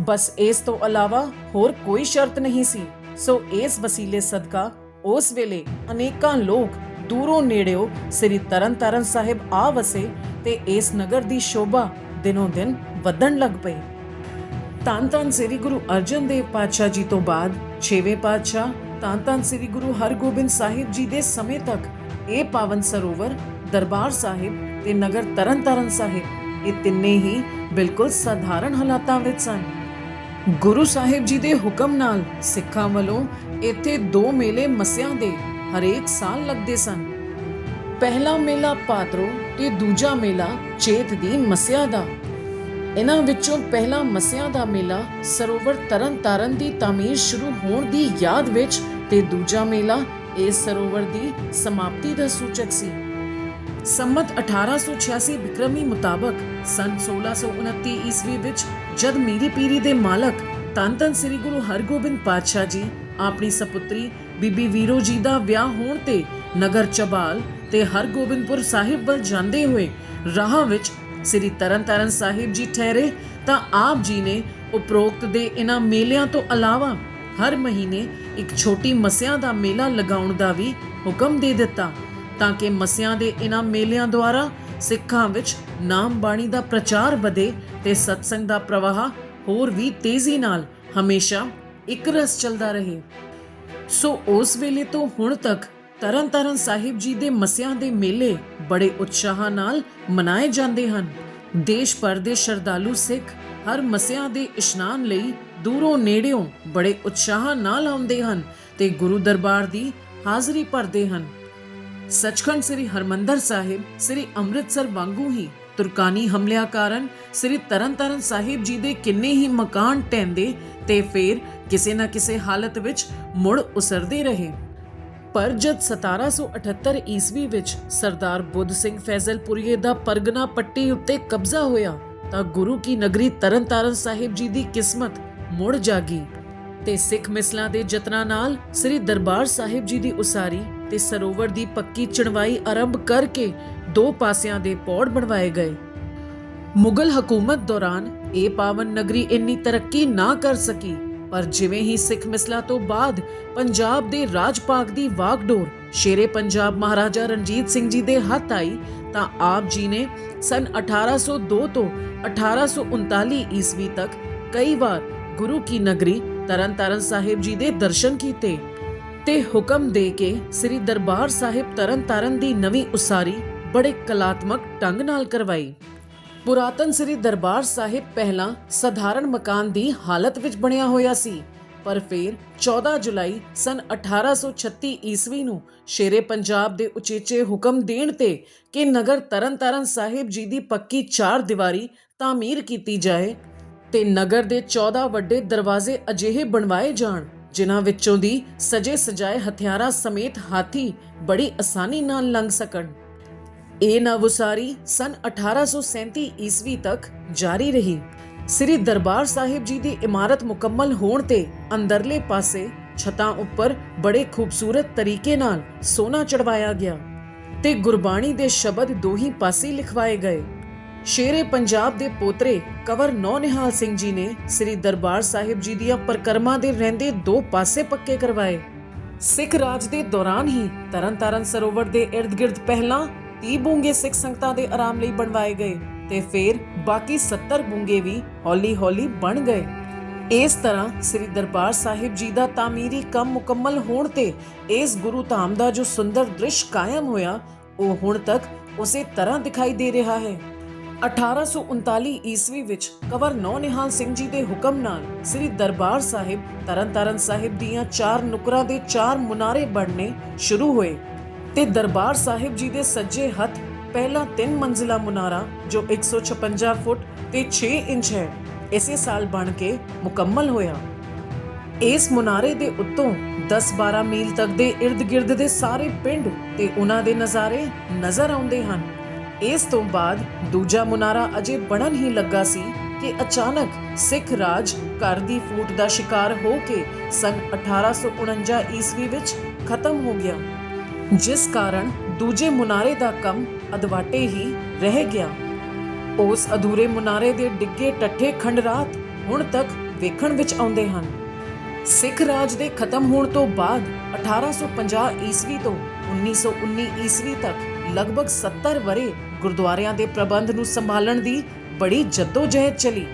ਬਸ ਇਸ ਤੋਂ ਇਲਾਵਾ ਹੋਰ ਕੋਈ ਸ਼ਰਤ ਨਹੀਂ ਸੀ। ਸੋ ਇਸ ਵਸੀਲੇ ਸਦਕਾ ਉਸ ਵੇਲੇ ਅਨੇਕਾਂ ਲੋਕ ਦੂਰੋਂ ਨੇੜਿਓ ਸ੍ਰੀ ਤਰਨਤਾਰਨ ਸਾਹਿਬ ਆ ਵਸੇ ਤੇ ਇਸ ਨਗਰ ਦੀ ਸ਼ੋਭਾ ਦਿਨੋਂ ਦਿਨ ਵਧਣ ਲੱਗ ਪਈ। ਧੰਨ ਧੰਨ ਸ੍ਰੀ ਗੁਰੂ ਅਰਜਨ ਦੇਵ ਪਾਤਸ਼ਾਹ ਜੀ ਤੋਂ ਬਾਅਦ 6ਵੇਂ ਪਾਤਸ਼ਾਹ ਧੰਨ ਧੰਨ ਸ੍ਰੀ ਗੁਰੂ ਹਰਗੋਬਿੰਦ ਸਾਹਿਬ ਜੀ ਦੇ ਸਮੇਂ ਤੱਕ ਇਹ ਪਾਵਨ ਸਰੋਵਰ, ਦਰਬਾਰ ਸਾਹਿਬ ਤੇ ਨਗਰ ਤਰਨਤਾਰਨ ਸਾਹਿਬ, ਇਹ ਤਿੰਨੇ ਹੀ ਬਿਲਕੁਲ ਸਧਾਰਨ ਹਾਲਾਤਾਂ ਵਿੱਚ ਸਨ। ਗੁਰੂ ਸਾਹਿਬ ਜੀ ਦੇ ਹੁਕਮ ਨਾਲ ਸਿੱਖਾਂ ਵੱਲੋਂ ਇੱਥੇ ਦੋ ਮੇਲੇ ਮੱਸਿਆਂ ਦੇ ਹਰੇਕ ਸਾਲ ਲੱਗਦੇ ਸਨ। ਪਹਿਲਾ ਮੇਲਾ ਪਾਤਰੋ ਤੇ ਦੂਜਾ ਮੇਲਾ ਚੇਤ ਦੀ ਮੱਸਿਆ ਦਾ। ਇਹਨਾਂ ਵਿੱਚੋਂ ਪਹਿਲਾ ਮੱਸਿਆ ਦਾ ਮੇਲਾ ਸਰੋਵਰ ਤਰਨ ਦੀ ਤਾਮੀਰ ਸ਼ੁਰੂ ਹੋਣ ਦੀ ਯਾਦ ਵਿੱਚ ਤੇ ਦੂਜਾ ਮੇਲਾ ਇਸ ਸਰੋਵਰ ਦੀ ਸਮਾਪਤੀ ਦਾ ਸੂਚਕ ਸੀ। ਸੰਮਤ 1886 ਬਿਕਰਮੀ ਮੁਤਾਬਕ ਸਨ 1629 ਈਸਵੀ ਵਿੱਚ ਜਦ ਮੀਰੀ ਪੀਰੀ ਦੇ ਮਾਲਕ ਧੰਨ ਧੰਨ ਸ੍ਰੀ ਗੁਰੂ ਹਰਗੋਬਿੰਦ ਪਾਤਸ਼ਾਹ ਜੀ, ਆਪਣੀ ਸਪੁੱਤਰੀ ਬੀਬੀ ਵੀਰੋ ਜੀ ਦਾ ਵਿਆਹ ਹੋਣ ਤੇ ਨਗਰ ਚਬਾਲ ਤੇ ਹਰਗੋਬਿੰਦਪੁਰ ਸਾਹਿਬ ਵੱਲ ਜਾਂਦੇ ਹੋਏ ਰਾਹ ਵਿੱਚ ਸ੍ਰੀ ਤਰਨਤਾਰਨ ਸਾਹਿਬ ਜੀ ਠਹਿਰੇ ਤਾਂ ਆਪ ਜੀ ਨੇ ਉਪਰੋਕਤ ਦੇ ਇਹਨਾਂ ਮੇਲਿਆਂ ਤੋਂ ਇਲਾਵਾ ਹਰ ਮਹੀਨੇ ਇੱਕ ਛੋਟੀ ਮੱਸਿਆਂ ਦਾ ਮੇਲਾ ਲਗਾਉਣ ਦਾ ਵੀ ਹੁਕਮ ਦੇ ਦਿੱਤਾ ਤਾਂ ਕਿ ਮੱਸਿਆਂ ਦੇ ਇਹਨਾਂ ਮੇਲਿਆਂ ਦੁਆਰਾ ਸਿੱਖਾਂ ਵਿੱਚ ਨਾਮ ਬਾਣੀ ਦਾ ਪ੍ਰਚਾਰ ਵਧੇ ਤੇ ਸਤਸੰਗ ਦਾ ਪ੍ਰਵਾਹ ਹੋਰ ਵੀ ਤੇਜ਼ੀ ਨਾਲ ਹਮੇਸ਼ਾ ਇੱਕ ਰਸ ਚੱਲਦਾ ਰਹੇ। ਸੋ ਉਸ ਵੇਲੇ ਤੋਂ ਹੁਣ ਤੱਕ ਤਰਨਤਾਰਨ ਸਾਹਿਬ ਜੀ ਦੇ ਮਸਿਆਂ ਦੇ ਮੇਲੇ ਬੜੇ ਉਤਸ਼ਾਹ ਨਾਲ ਮਨਾਏ ਜਾਂਦੇ ਹਨ। ਦੇਸ਼ ਭਰ ਦੇ ਸ਼ਰਧਾਲੂ ਸਿੱਖ ਹਰ ਮਸਿਆਂ ਦੇ ਇਸ਼ਨਾਨ ਲਈ ਦੂਰੋਂ ਨੇੜਿਓਂ ਬੜੇ ਉਤਸ਼ਾਹ ਨਾਲ ਆਉਂਦੇ ਹਨ ਤੇ ਗੁਰੂ ਦਰਬਾਰ ਦੀ ਹਾਜ਼ਰੀ ਭਰਦੇ ਹਨ। ਸੱਚਖੰਡ ਸ੍ਰੀ ਹਰਮੰਦਰ ਸਾਹਿਬ ਸ੍ਰੀ ਅੰਮ੍ਰਿਤਸਰ ਵਾਂਗੂ ਹੀ ਤੁਰਕਾਨੀ ਹਮਲਿਆਂ ਕਾਰਨ ਸ੍ਰੀ ਤਰਨਤਾਰਨ ਸਾਹਿਬ ਜੀ ਦੇ ਕਿੰਨੇ ਹੀ ਮਕਾਨ ਟੈਂਦੇ ਤੇ ਫੇਰ ਕਿਸੇ ਨਾ ਕਿਸੇ ਹਾਲਤ ਵਿੱਚ ਮੁੜ ਉਸਰਦੇ ਰਹੇ। ਪਰ ਜਦ 1778 ਈਸਵੀ ਵਿੱਚ ਸਰਦਾਰ ਬੁੱਧ ਸਿੰਘ ਫੈਜ਼ਲਪੁਰੀਏ ਦਾ ਪਰਗਨਾ ਪੱਟੀ ਉੱਤੇ ਕਬਜ਼ਾ ਹੋਇਆ, ਤਾਂ ਗੁਰੂ ਕੀ ਨਗਰੀ ਤਰਨਤਾਰਨ ਸਾਹਿਬ ਜੀ ਦੀ ਕਿਸਮਤ ਮੁੜ ਜਾਗੀ ਤੇ ਸਿੱਖ ਮਿਸਲਾਂ ਦੇ ਯਤਨਾਂ ਨਾਲ ਸ੍ਰੀ ਦਰਬਾਰ ਸਾਹਿਬ ਜੀ ਦੀ ਉਸਾਰੀ ਤੇ ਸਰੋਵਰ ਦੀ ਪੱਕੀ ਚਣਵਾਈ ਆਰੰਭ ਕਰਕੇ ਦੋ ਪਾਸਿਆਂ ਦੇ ਪੌੜ ਬਣਵਾਏ ਗਏ। ਮੁਗਲ ਹਕੂਮਤ ਦੌਰਾਨ ਇਹ ਪਾਵਨ ਨਗਰੀ ਇੰਨੀ ਤਰੱਕੀ ਨਾ ਕਰ ਸਕੀ ਪਰ ਜਿਵੇਂ ਹੀ ਸਿੱਖ ਮਿਸਲਾਂ ਤੋਂ ਬਾਅਦ ਪੰਜਾਬ ਦੇ ਰਾਜ ਭਾਗ ਦੀ ਵਾਗਡੋਰ ਸ਼ੇਰੇ ਪੰਜਾਬ ਮਹਾਰਾਜਾ ਰਣਜੀਤ ਸਿੰਘ ਜੀ ਦੇ ਹੱਥ ਆਈ, ਤਾਂ ਆਪ ਜੀ ਨੇ ਸਨ 1802 ਤੋਂ 1839 ਈਸਵੀ ਤੱਕ ਕਈ ਵਾਰ ਗੁਰੂ ਕੀ ਨਗਰੀ ਤਰਨਤਾਰਨ ਸਾਹਿਬ ਜੀ ਦੇ ਦਰਸ਼ਨ ਕੀਤੇ ਤੇ ਹੁਕਮ ਦੇ ਕੇ ਸ੍ਰੀ ਦਰਬਾਰ ਸਾਹਿਬ ਤਰਨਤਾਰਨ ਦੀ ਨਵੀਂ ਉਸਾਰੀ ਬੜੇ ਕਲਾਤਮਕ ਢੰਗ ਨਾਲ ਕਰਵਾਈ। ਪੁਰਾਤਨ ਸ੍ਰੀ ਦਰਬਾਰ ਸਾਹਿਬ ਪਹਿਲਾਂ ਸਧਾਰਨ ਮਕਾਨ ਦੀ ਹਾਲਤ ਵਿੱਚ ਬਣਿਆ ਹੋਇਆ ਸੀ, ਪਰ ਫਿਰ 14 ਜੁਲਾਈ ਸਨ 1836 ਈਸਵੀ ਨੂੰ ਸ਼ੇਰੇ ਪੰਜਾਬ ਦੇ ਉਚੇਚੇ ਹੁਕਮ ਦੇਣ ਤੇ ਕਿ ਨਗਰ ਤਰਨਤਾਰਨ ਸਾਹਿਬ ਜੀ ਦੀ ਪੱਕੀ ਚਾਰ ਦੀਵਾਰੀ ਤਾਮੀਰ ਕੀਤੀ ਜਾਏ ਤੇ ਨਗਰ ਦੇ 14 ਵੱਡੇ ਦਰਵਾਜ਼ੇ ਅਜਿਹੇ ਬਣਵਾਏ ਜਾਣ, ਜਿਨ੍ਹਾਂ ਵਿੱਚੋਂ ਦੀ ਸਜੇ ਸਜਾਏ ਹਥਿਆਰਾਂ ਸਮੇਤ ਹਾਥੀ ਬੜੀ ਆਸਾਨੀ ਨਾਲ ਲੰਘ ਸਕਣ। ਇਹ ਨਵਉਸਾਰੀ ਸਨ 1837 ਈਸਵੀ ਤੱਕ ਜਾਰੀ ਰਹੀ। ਸ੍ਰੀ ਦਰਬਾਰ ਸਾਹਿਬ ਜੀ ਦੀ ਇਮਾਰਤ ਮੁਕੰਮਲ ਹੋਣ ਤੇ ਅੰਦਰਲੇ ਪਾਸੇ ਛੱਤਾਂ ਉੱਪਰ ਬੜੇ ਖੂਬਸੂਰਤ ਤਰੀਕੇ ਨਾਲ ਸੋਨਾ ਚੜਵਾਇਆ ਗਿਆ ਤੇ ਗੁਰਬਾਣੀ ਦੇ ਸ਼ਬਦ ਦੋਹੀ ਪਾਸੇ ਲਿਖਵਾਏ ਗਏ। ਸ਼ੇਰੇ ਪੰਜਾਬ ਦੇ ਪੋਤਰੇ ਕਵਰ ਨੌ ਨਿਹਾਲ ਸਿੰਘ ਜੀ ਨੇ ਸ੍ਰੀ ਦਰਬਾਰ ਸਾਹਿਬ ਜੀ ਦੀਆਂ ਪਰਕਰਮਾਂ ਦੇ ਰਹਿੰਦੇ ਦੋ ਪਾਸੇ ਪੱਕੇ ਕਰਵਾਏ। ਸਿੱਖ ਰਾਜ ਦੇ ਦੌਰਾਨ ਹੀ ਤਰਨਤਾਰਨ ਸਰੋਵਰ ਦੇ ird-gird ਪਹਿਲਾਂ 30 ਬੂੰਗੇ ਸਿੱਖ ਸੰਗਤਾਂ ਦੇ ਆਰਾਮ ਲਈ ਬਣਵਾਏ ਗਏ ਤੇ ਫਿਰ ਬਾਕੀ 70 ਬੂੰਗੇ ਵੀ ਹੌਲੀ-ਹੌਲੀ ਬਣ ਗਏ। ਇਸ ਤਰ੍ਹਾਂ ਸ੍ਰੀ ਦਰਬਾਰ ਸਾਹਿਬ ਜੀ ਦਾ ਤਾਮੀਰੀ ਕੰਮ ਮੁਕੰਮਲ ਹੋਣ ਤੇ ਇਸ ਗੁਰੂ ਧਾਮ ਦਾ ਜੋ ਸੁੰਦਰ ਦ੍ਰਿਸ਼ ਕਾਇਮ ਹੋਇਆ, ਉਹ ਹੁਣ ਤੱਕ ਉਸੇ ਤਰ੍ਹਾਂ ਦਿਖਾਈ ਦੇ ਰਿਹਾ ਹੈ। 1839 ਈਸਵੀ ਵਿੱਚ ਕਵਰ ਨੌ ਨਿਹਾਲ ਸਿੰਘ ਜੀ ਦੇ ਹੁਕਮ ਨਾਲ ਸ੍ਰੀ ਦਰਬਾਰ ਸਾਹਿਬ ਤਰਨਤਾਰਨ ਸਾਹਿਬ ਦੀਆਂ ਚਾਰ ਨੁਕਰਾਂ ਦੇ ਚਾਰ ਮੁਨਾਰੇ ਬਣਨੇ ਸ਼ੁਰੂ ਹੋਏ। ਤੇ ਦਰਬਾਰ ਸਾਹਿਬ ਜੀ ਦੇ ਸੱਜੇ ਹੱਥ ਪਹਿਲਾ ਤਿੰਨ ਮੰਜ਼ਿਲਾ ਮੁਨਾਰਾ, ਜੋ 156 ਫੁੱਟ ਤੇ 6 ਇੰਚ ਹੈ, ਇਸੇ ਸਾਲ ਬਣ ਕੇ ਮੁਕੰਮਲ ਹੋਇਆ। ਇਸ ਮੁਨਾਰੇ ਦੇ ਉੱਤੋਂ 10-12 ਮੀਲ ਤੱਕ ਦੇ ird-gird ਦੇ ਸਾਰੇ ਪਿੰਡ ਤੇ ਉਹਨਾਂ ਦੇ ਨਜ਼ਾਰੇ ਨਜ਼ਰ ਆਉਂਦੇ ਹਨ। ਇਸ ਤੋਂ ਬਾਅਦ ਦੂਜਾ ਮੁਨਾਰਾ ਅਜੇ ਬਣਨ ਹੀ ਲੱਗਾ ਸੀ ਕਿ ਅਚਾਨਕ ਸਿੱਖ ਰਾਜ ਘਰ ਦੀ ਫੂਟ ਦਾ ਸ਼ਿਕਾਰ ਹੋ ਕੇ ਸਨ 1849 ਈਸਵੀ ਵਿੱਚ ਖਤਮ ਹੋ ਗਿਆ। ਜਿਸ ਕਾਰਨ ਦੂਜੇ ਮੁਨਾਰੇ ਦਾ ਕੰਮ ਅਦਵਾਟੇ ਹੀ ਰਹਿ ਗਿਆ। ਉਸ ਅਧੂਰੇ ਮੁਨਾਰੇ ਦੇ ਡਿੱਗੇ ਟੱਠੇ ਖੰਡਰਾਤ ਹੁਣ ਤੱਕ ਵੇਖਣ ਵਿੱਚ ਆਉਂਦੇ ਹਨ। ਸਿੱਖ ਰਾਜ ਦੇ ਖਤਮ ਹੋਣ ਤੋਂ ਬਾਅਦ 1850 ਈਸਵੀ ਤੋਂ 1919 ਈਸਵੀ ਤੱਕ ਲਗਭਗ 70 ਵਰੇ ਗੁਰਦੁਆਰਿਆਂ ਦੇ ਪ੍ਰਬੰਧ ਨੂੰ ਸੰਭਾਲਣ ਦੀ ਬੜੀ ਜਦੋਜਹਿਦ ਚਲੀ।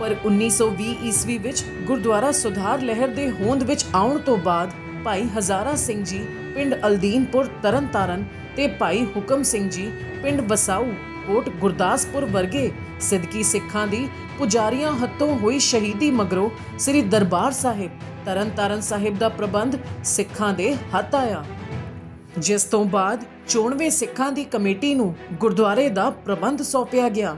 ਪਰ 1920 ਈਸਵੀ ਵਿੱਚ ਗੁਰਦੁਆਰਾ ਸੁਧਾਰ ਲਹਿਰ ਦੇ ਹੋਂਦ ਵਿੱਚ ਆਉਣ ਤੋਂ ਬਾਅਦ ਭਾਈ ਹਜ਼ਾਰਾ ਸਿੰਘ ਜੀ, ਪਿੰਡ ਅਲਦੀਨਪੁਰ ਤਰਨਤਾਰਨ ਤੇ ਭਾਈ ਹੁਕਮ ਸਿੰਘ ਜੀ, ਪਿੰਡ ਵਸਾਊ ਕੋਟ ਗੁਰਦਾਸਪੁਰ ਵਰਗੇ ਸਿੱਧਕੀ ਸਿੱਖਾਂ ਦੀ ਪੁਜਾਰੀਆਂ ਹੱਥੋਂ ਹੋਈ ਸ਼ਹੀਦੀ ਮਗਰੋਂ ਸ੍ਰੀ ਦਰਬਾਰ ਸਾਹਿਬ, ਤਰਨਤਾਰਨ ਸਾਹਿਬ ਦਾ ਪ੍ਰਬੰਧ ਸਿੱਖਾਂ ਦੇ ਹੱਥ ਆਇਆ। ਜਿਸ ਤੋਂ ਬਾਅਦ 94 ਸਿੱਖਾਂ ਦੀ ਕਮੇਟੀ ਨੂੰ ਗੁਰਦੁਆਰੇ ਦਾ ਪ੍ਰਬੰਧ ਸੌਂਪਿਆ ਗਿਆ।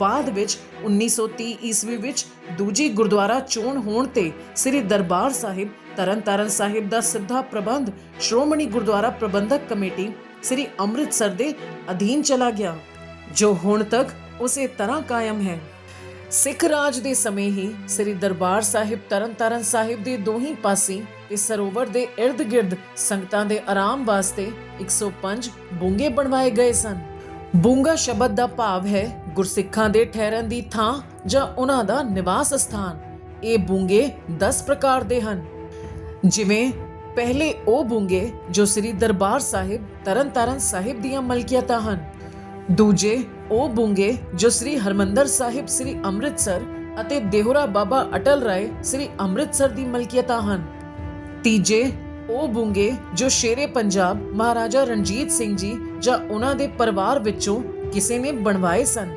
ਬਾਅਦ ਵਿੱਚ 1930 ਈਸਵੀ ਵਿੱਚ ਦੂਜੀ ਗੁਰਦੁਆਰਾ ਚੋਣ ਹੋਣ ਤੇ ਸ੍ਰੀ ਦਰਬਾਰ ਸਾਹਿਬ ਤਰਨਤਾਰਨ ਸਾਹਿਬ ਦਾ ਸਿੱਧਾ ਪ੍ਰਬੰਧ ਸ਼੍ਰੋਮਣੀ ਗੁਰਦੁਆਰਾ ਪ੍ਰਬੰਧਕ ਕਮੇਟੀ ਸ੍ਰੀ ਅੰਮ੍ਰਿਤਸਰ ਦੇ ਅਧੀਨ ਚਲਾ ਗਿਆ, ਜੋ ਹੁਣ ਤੱਕ ਉਸੇ ਤਰ੍ਹਾਂ ਕਾਇਮ ਹੈ। ਸਿੱਖ ਰਾਜ ਦੇ ਸਮੇਂ ਹੀ ਸ੍ਰੀ ਦਰਬਾਰ ਸਾਹਿਬ ਤਰਨਤਾਰਨ ਸਾਹਿਬ ਦੇ ਦੋਹੀਂ ਪਾਸੇ ਤੇ ਸਰੋਵਰ ਦੇ ird-gird ਸੰਗਤਾਂ ਦੇ ਆਰਾਮ ਵਾਸਤੇ 105 ਬੁੰਗੇ ਬਣਵਾਏ ਗਏ ਸਨ। ਬੁੰਗਾ ਸ਼ਬਦ ਦਾ ਭਾਵ ਹੈ ਗੁਰਸਿੱਖਾਂ ਦੇ ਠਹਿਰਨ ਦੀ ਥਾਂ ਜਾਂ ਉਹਨਾਂ ਦਾ ਨਿਵਾਸ ਸਥਾਨ। ਇਹ ਬੁੰਗੇ 10 ਪ੍ਰਕਾਰ ਦੇ ਹਨ। ਜਿਵੇਂ ਪਹਿਲੇ ਉਹ ਬੁੰਗੇ ਜੋ ਸ੍ਰੀ ਦਰਬਾਰ ਸਾਹਿਬ, ਤਰਨਤਾਰਨ ਸਾਹਿਬ ਦੀਆਂ ਮਲਕੀਅਤਾਂ ਹਨ। ਦੂਜੇ ਉਹ ਬੁੰਗੇ ਜੋ ਸ੍ਰੀ ਹਰਮੰਦਰ ਸਾਹਿਬ, ਸ੍ਰੀ ਅੰਮ੍ਰਿਤਸਰ ਅਤੇ ਦੇਹਰਾ ਬਾਬਾ ਅਟਲ ਰਾਏ, ਸ੍ਰੀ ਅੰਮ੍ਰਿਤਸਰ ਦੀ ਮਲਕੀਅਤਾਂ ਹਨ। ਤੀਜੇ ਉਹ ਬੁੰਗੇ ਜੋ ਸ਼ੇਰੇ ਪੰਜਾਬ ਮਹਾਰਾਜਾ ਰਣਜੀਤ ਸਿੰਘ ਜੀ ਜਾਂ ਉਹਨਾਂ ਦੇ ਪਰਿਵਾਰ ਵਿੱਚੋਂ ਕਿਸੇ ਨੇ ਬਣਵਾਏ ਸਨ।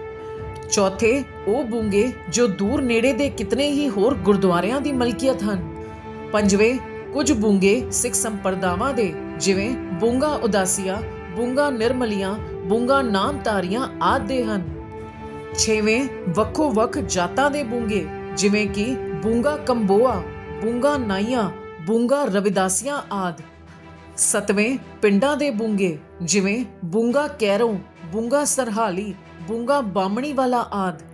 ਚੌਥੇ ਉਹ ਬੁੰਗੇ ਜੋ ਦੂਰ ਨੇੜੇ ਦੇ ਕਿਤਨੇ ਹੀ ਹੋਰ ਗੁਰਦੁਆਰਿਆਂ ਦੀ ਮਲਕੀਅਤ ਹਨ। ਪੰਜਵੇਂ ਕੁਝ ਬੁੰਗੇ ਸਿੱਖ ਸੰਪਰਦਾਵਾਂ ਦੇ, ਜਿਵੇਂ ਬੁੰਗਾ ਉਦਾਸੀਆ, ਬੁੰਗਾ ਨਿਰਮਲੀਆਂ, ਬੁੰਗਾ ਨਾਮਤਾਰੀਆਂ ਆਦਿ ਦੇ ਹਨ। ਛੇਵੇਂ ਵੱਖੋ ਵੱਖ ਜਾਤਾਂ ਦੇ ਬੁੰਗੇ, ਜਿਵੇਂ ਕਿ ਬੁੰਗਾ ਕੰਬੋਆ, ਬੁੰਗਾ ਨਾਈਆਂ, ਬੁੰਗਾ ਰਵਿਦਾਸੀਆਂ ਆਦਿ। ਸਤਵੇਂ ਪਿੰਡਾਂ ਦੇ ਬੁੰਗੇ, ਜਿਵੇਂ ਬੁੰਗਾ ਕੈਰੋਂ, ਬੁੰਗਾ ਸਰਹਾਲੀ, ਬੁੰਗਾ ਬਾਮਣੀ ਵਾਲਾ ਆਦਿ।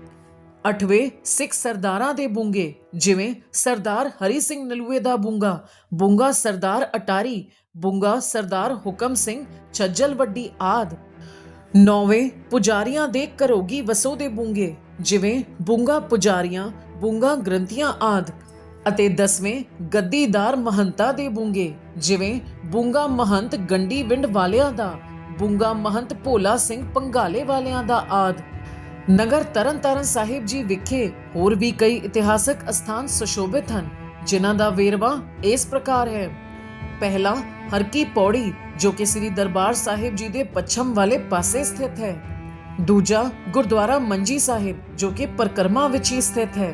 ਅਠਵੇਂ ਸਿੱਖ ਸਰਦਾਰਾਂ ਦੇ ਬੁੰਗੇ, ਜਿਵੇਂ ਸਰਦਾਰ ਹਰੀ ਸਿੰਘ ਨਲੂਏ ਦਾ ਬੁੰਗਾ ਬੁੰਗਾ ਸਰਦਾਰ ਅਟਾਰੀ, ਬੁੰਗਾ ਸਰਦਾਰ ਹੁਕਮ ਸਿੰਘ ਛੱਜਲ ਵੱਡੀ ਆਦ। ਨੌਵੇਂ ਪੁਜਾਰੀਆਂ ਦੇ ਕਰੋਗੀ ਵਸੋ ਦੇ ਬੁੰਗੇ, ਜਿਵੇਂ ਬੁੰਗਾ ਪੁਜਾਰੀਆਂ, ਬੁੰਗਾ ਗ੍ਰੰਥੀਆਂ ਆਦ। ਅਤੇ ਦਸਵੇਂ ਗੱਦੀਦਾਰ ਮਹੰਤਾ ਦੇ ਬੁੰਗੇ, ਜਿਵੇਂ ਬੁੰਗਾ ਮਹੰਤ ਗੰਡੀ ਵਿੰਡ ਵਾਲਿਆਂ ਦਾ, ਬੁੰਗਾ ਮਹੰਤ ਭੋਲਾ ਸਿੰਘ ਪੰਗਾਲੇ ਵਾਲਿਆਂ ਦਾ ਆਦ। ਨਗਰ ਤਰਨਤਾਰਨ ਸਾਹਿਬ ਜੀ ਵਿਖੇ ਹੋਰ ਵੀ ਕਈ ਇਤਿਹਾਸਕ ਅਸਥਾਨ ਸੁਸ਼ੋਭਿਤ ਹਨ, ਜਿਨ੍ਹਾਂ ਦਾ ਵੇਰਵਾ ਇਸ ਪ੍ਰਕਾਰ ਹੈ। ਪਹਿਲਾ, ਹਰਕੀ ਪੌੜੀ, ਜੋ ਕਿ ਸ੍ਰੀ ਦਰਬਾਰ ਸਾਹਿਬ ਜੀ ਦੇ ਪੱਛਮ ਵਾਲੇ ਪਾਸੇ ਸਥਿਤ ਹੈ। ਦੂਜਾ, ਗੁਰਦੁਆਰਾ ਮੰਜੀ ਸਾਹਿਬ, ਜੋ ਕਿ ਪਰਕਰਮਾ ਵਿੱਚ ਹੀ ਸਥਿਤ ਹੈ।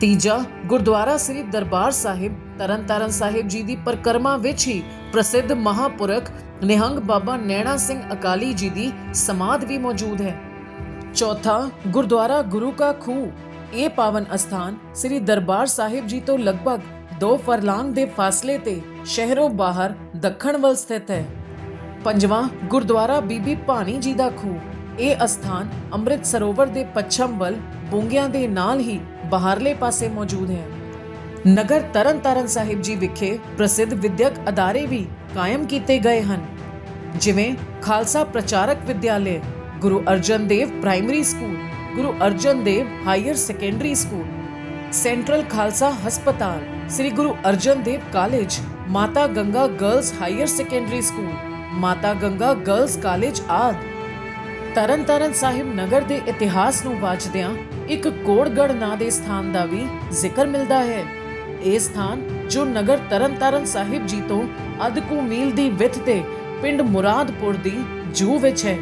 ਤੀਜਾ, ਗੁਰਦੁਆਰਾ ਸ੍ਰੀ ਦਰਬਾਰ ਸਾਹਿਬ, ਤਰਨਤਾਰਨ ਸਾਹਿਬ ਜੀ ਦੀ ਪਰਕਰਮਾ ਵਿੱਚ ਹੀ ਪ੍ਰਸਿੱਧ ਮਹਾਪੁਰਖ ਨਿਹੰਗ ਬਾਬਾ ਨੈਣਾ ਸਿੰਘ ਅਕਾਲੀ ਜੀ ਦੀ ਸਮਾਧ ਵੀ ਮੌਜੂਦ ਹੈ। ਚੌਥਾ, ਗੁਰਦੁਆਰਾ ਗੁਰੂ ਕਾ ਖੂਹ। ਇਹ ਪਾਵਨ ਅਸਥਾਨ ਸ੍ਰੀ ਦਰਬਾਰ ਸਾਹਿਬ ਜੀ ਤੋਂ ਲਗਭਗ 2 ਫਰਲਾਂਗ ਦੇ ਫਾਸਲੇ ਤੇ ਸ਼ਹਿਰੋਂ ਬਾਹਰ ਦੱਖਣ ਵੱਲ ਸਥਿਤ ਹੈ। ਪੰਜਵਾਂ, ਗੁਰਦੁਆਰਾ ਬੀਬੀ ਭਾਨੀ ਜੀ ਦਾ ਖੂਹ। ਇਹ ਅਸਥਾਨ ਅੰਮ੍ਰਿਤ ਸਰੋਵਰ ਦੇ ਪੱਛਮ ਵੱਲ ਬੁੰਗਿਆਂ ਦੇ ਨਾਲ ਹੀ ਬਾਹਰਲੇ ਪਾਸੇ ਮੌਜੂਦ ਹੈ। ਨਗਰ ਤਰਨਤਾਰਨ ਸਾਹਿਬ ਜੀ ਵਿਖੇ ਪ੍ਰਸਿੱਧ ਵਿਦਿਅਕ ਅਦਾਰੇ ਵੀ ਕਾਇਮ ਕੀਤੇ ਗਏ ਹਨ। ਜਿਵੇਂ Khalsa Pracharak Vidyala Guru Arjan Dev Primary School, Guru Arjan Dev Higher Secondary School, Central Khalsa ਹਸਪਤਾਲ, Sri Guru Arjan Dev College, Mata Ganga Girls Higher Secondary School, Mata Ganga Girls college ਆਦਿ। ਤਰਨਤਾਰਨ ਸਾਹਿਬ ਨਗਰ ਦੇ ਇਤਿਹਾਸ ਨੂੰ ਵਾਚਦਿਆਂ ਇੱਕ ਕੋੜਗੜ ਨਾਂ ਦੇ ਸਥਾਨ ਦਾ ਵੀ ਜ਼ਿਕਰ ਮਿਲਦਾ ਹੈ। ਇਹ ਸਥਾਨ ਜੋ ਨਗਰ ਤਰਨਤਾਰਨ ਸਾਹਿਬ ਜੀ ਤੋਂ ਅੱਧ ਕੁ ਮੀਲ ਦੀ ਵਿੱਥ ਤੇ ਪਿੰਡ ਮੁਰਾਦਪੁਰ ਦੀ ਜੂ ਵਿੱਚ ਹੈ।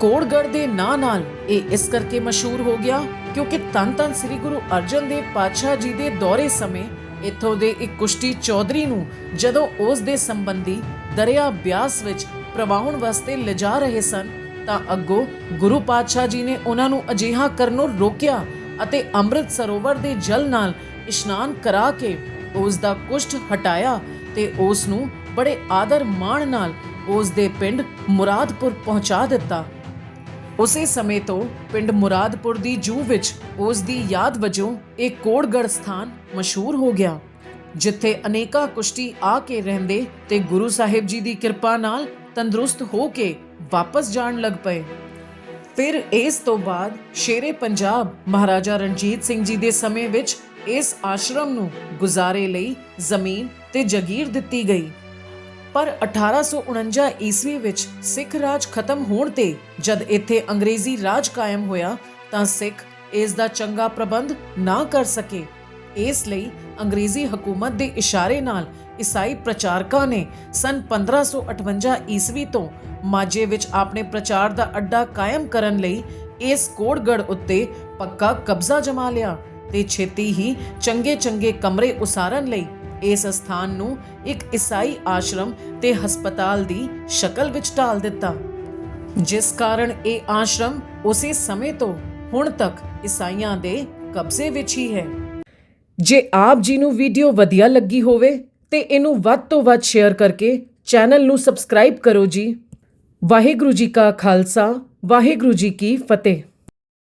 ਕੋੜਗੜ ਦੇ ਨਾਂ ਨਾਲ ਇਹ ਇਸ ਕਰਕੇ ਮਸ਼ਹੂਰ ਹੋ ਗਿਆ ਕਿਉਂਕਿ ਤਨ ਤਨ ਸ੍ਰੀ ਗੁਰੂ ਅਰਜਨ ਦੇਵ ਪਾਤਸ਼ਾਹ ਜੀ ਦੇ ਦੌਰੇ ਸਮੇਂ ਇੱਥੋਂ ਦੇ ਇੱਕ ਕੁਸ਼ਤੀ ਚੌਧਰੀ ਨੂੰ ਜਦੋਂ ਉਸ ਦੇ ਸੰਬੰਧੀ ਦਰਿਆ ਬਿਆਸ ਵਿੱਚ ਪ੍ਰਵਾਹਣ ਵਾਸਤੇ ਲਿਜਾ ਰਹੇ ਸਨ, ਤਾਂ ਅੱਗੋਂ ਗੁਰੂ ਪਾਤਸ਼ਾਹ ਜੀ ਨੇ ਉਹਨਾਂ ਨੂੰ ਅਜਿਹਾ ਕਰਨੋਂ ਰੋਕਿਆ ਅਤੇ ਅੰਮ੍ਰਿਤ ਸਰੋਵਰ ਦੇ ਜਲ ਨਾਲ ਇਸ਼ਨਾਨ ਕਰਾ ਕੇ ਉਸ ਦਾ ਕੁਸ਼ਟ ਹਟਾਇਆ ਤੇ ਉਸ ਨੂੰ ਬੜੇ ਆਦਰ ਮਾਣ ਨਾਲ ਉਸ ਦੇ ਪਿੰਡ ਮੁਰਾਦਪੁਰ ਪਹੁੰਚਾ ਦਿੱਤਾ। ਉਸੇ ਸਮੇਂ ਤੋਂ ਪਿੰਡ ਮੁਰਾਦਪੁਰ ਦੀ ਜੂ ਵਿੱਚ ਉਸ ਦੀ ਯਾਦ ਵਜੋਂ ਇਹ ਕੋੜਗੜ ਸਥਾਨ ਮਸ਼ਹੂਰ ਹੋ ਗਿਆ, ਜਿੱਥੇ ਅਨੇਕਾਂ ਕੁਸ਼ਤੀ ਆ ਕੇ ਰਹਿੰਦੇ ਤੇ ਗੁਰੂ ਸਾਹਿਬ ਜੀ ਦੀ ਕਿਰਪਾ ਨਾਲ ਤੰਦਰੁਸਤ ਹੋ ਕੇ ਵਾਪਸ ਜਾਣ ਲੱਗ ਪਏ। ਫਿਰ ਇਸ ਤੋਂ ਬਾਅਦ ਸ਼ੇਰੇ ਪੰਜਾਬ ਮਹਾਰਾਜਾ ਰਣਜੀਤ ਸਿੰਘ ਜੀ ਦੇ ਸਮੇਂ ਵਿੱਚ ਇਸ ਆਸ਼ਰਮ ਨੂੰ ਗੁਜ਼ਾਰੇ ਲਈ ਜ਼ਮੀਨ ਤੇ ਜਗੀਰ ਦਿੱਤੀ ਗਈ। ਪਰ 1849 ਈਸਵੀ ਵਿੱਚ ਸਿੱਖ ਰਾਜ ਖਤਮ ਹੋਣ ਤੇ ਜਦ ਇੱਥੇ ਅੰਗਰੇਜ਼ੀ ਰਾਜ ਕਾਇਮ ਹੋਇਆ, ਤਾਂ ਸਿੱਖ ਇਸ ਦਾ ਚੰਗਾ ਪ੍ਰਬੰਧ ਨਾ ਕਰ ਸਕੇ। ਇਸ ਲਈ ਅੰਗਰੇਜ਼ੀ ਹਕੂਮਤ ਦੇ ਇਸ਼ਾਰੇ ਨਾਲ ਈਸਾਈ ਪ੍ਰਚਾਰਕਾਂ ਨੇ ਸਨ 1558 ਈਸਵੀ ਤੋਂ ਮਾਝੇ ਵਿੱਚ ਆਪਣੇ ਪ੍ਰਚਾਰ ਦਾ ਅੱਡਾ ਕਾਇਮ ਕਰਨ ਲਈ ਇਸ ਕੋੜਗੜ ਉੱਤੇ ਪੱਕਾ ਕਬਜ਼ਾ ਜਮਾ ਲਿਆ ਤੇ ਛੇਤੀ ਹੀ ਚੰਗੇ ਚੰਗੇ ਕਮਰੇ ਉਸਾਰਨ ਲਈ ਇਸ ਸਥਾਨ ਨੂੰ ਇੱਕ ਈਸਾਈ ਆਸ਼ਰਮ ਤੇ ਹਸਪਤਾਲ ਦੀ ਸ਼ਕਲ ਵਿੱਚ ਢਾਲ ਦਿੱਤਾ। ਜਿਸ ਕਾਰਨ ਇਹ ਆਸ਼ਰਮ ਉਸੇ ਸਮੇਂ ਤੋਂ ਹੁਣ ਤੱਕ ਈਸਾਈਆਂ ਦੇ ਕਬਜ਼ੇ ਵਿੱਚ ਹੀ ਹੈ। ਜੇ ਆਪ ਜੀ ਨੂੰ ਵੀਡੀਓ ਵਧੀਆ ਲੱਗੀ ਹੋਵੇ ਤੇ ਇਹਨੂੰ ਵੱਧ ਤੋਂ ਵੱਧ ਸ਼ੇਅਰ ਕਰਕੇ ਚੈਨਲ ਨੂੰ ਸਬਸਕ੍ਰਾਈਬ ਕਰੋ ਜੀ। ਵਾਹਿਗੁਰੂ ਜੀ ਕਾ ਖਾਲਸਾ, ਵਾਹਿਗੁਰੂ ਜੀ ਕੀ ਫਤਿਹ।